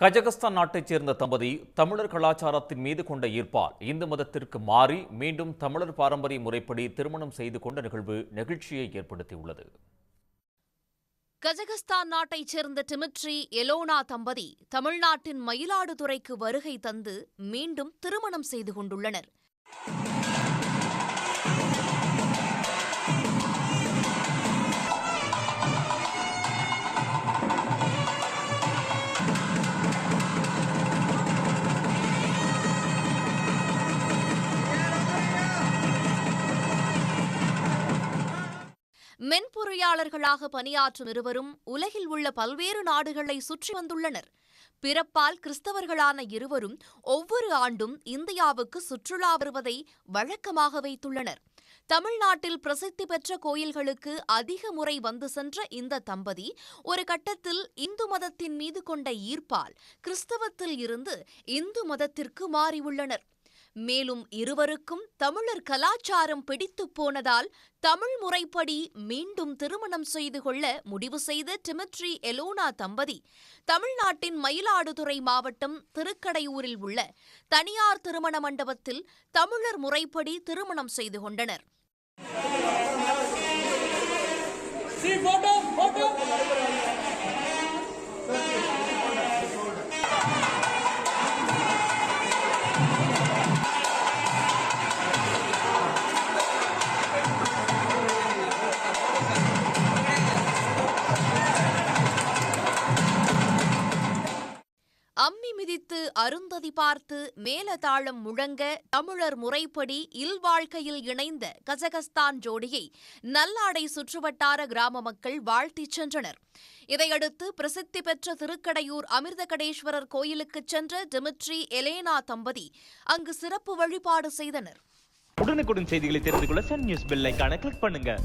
Kazakhstan நாட்டைச் சேர்ந்த தம்பதி தமிழர் கலாச்சாரத்தின் மீது கொண்ட ஈர்ப்பால் இந்து மதத்திற்கு மாறி மீண்டும் தமிழர் பாரம்பரிய முறைப்படி திருமணம் செய்து கொண்ட நிகழ்வு நெகிழ்ச்சியை ஏற்படுத்தியுள்ளது. கஜகஸ்தான் நாட்டைச் சேர்ந்த டிமிட்ரி எலோனா தம்பதி தமிழ்நாட்டின் மயிலாடுதுறைக்கு வருகை தந்து மீண்டும் திருமணம் செய்து கொண்டுள்ளனர். மென்பொறியாளர்களாக பணியாற்றும் இருவரும் உலகில் உள்ள பல்வேறு நாடுகளை சுற்றி வந்துள்ளனர். பிறப்பால் கிறிஸ்தவர்களான இருவரும் ஒவ்வொரு ஆண்டும் இந்தியாவுக்கு சுற்றுலா வருவதை வழக்கமாக வைத்துள்ளனர். தமிழ்நாட்டில் பிரசித்தி பெற்ற கோயில்களுக்கு அதிக முறை வந்து சென்ற இந்த தம்பதி ஒரு கட்டத்தில் இந்து மதத்தின் மீது கொண்ட ஈர்ப்பால் கிறிஸ்தவத்தில் இருந்து இந்து மதத்திற்கு மாறியுள்ளனர். மேலும் இருவருக்கும் தமிழர் கலாச்சாரம் பிடித்துப் போனதால் தமிழ் முறைப்படி மீண்டும் திருமணம் செய்து கொள்ள முடிவு செய்த டிமிட்ரி எலோனா தம்பதி தமிழ்நாட்டின் மயிலாடுதுறை மாவட்டம் திருக்கடையூரில் உள்ள தனியார் திருமண மண்டபத்தில் தமிழர் முறைப்படி திருமணம் செய்து கொண்டனர். மிதித்து அருந்ததி பார்த்து மேலதாளம் முழங்க தமிழர் முறைப்படி இல்வாழ்க்கையில் இணைந்த கஜகஸ்தான் ஜோடியை நல்லாடை சுற்றுவட்டார கிராம மக்கள் வாழ்த்திச் சென்றனர். இதையடுத்து பிரசித்தி பெற்ற திருக்கடையூர் அமிர்தகடேஸ்வரர் கோயிலுக்குச் சென்ற டிமிட்ரி எலேனா தம்பதி அங்கு சிறப்பு வழிபாடு செய்தனர். உடனுக்குடன் செய்திகளை தெரிந்து கொள்ள சன் நியூஸ் பெல் கிளிக் பண்ணுங்க.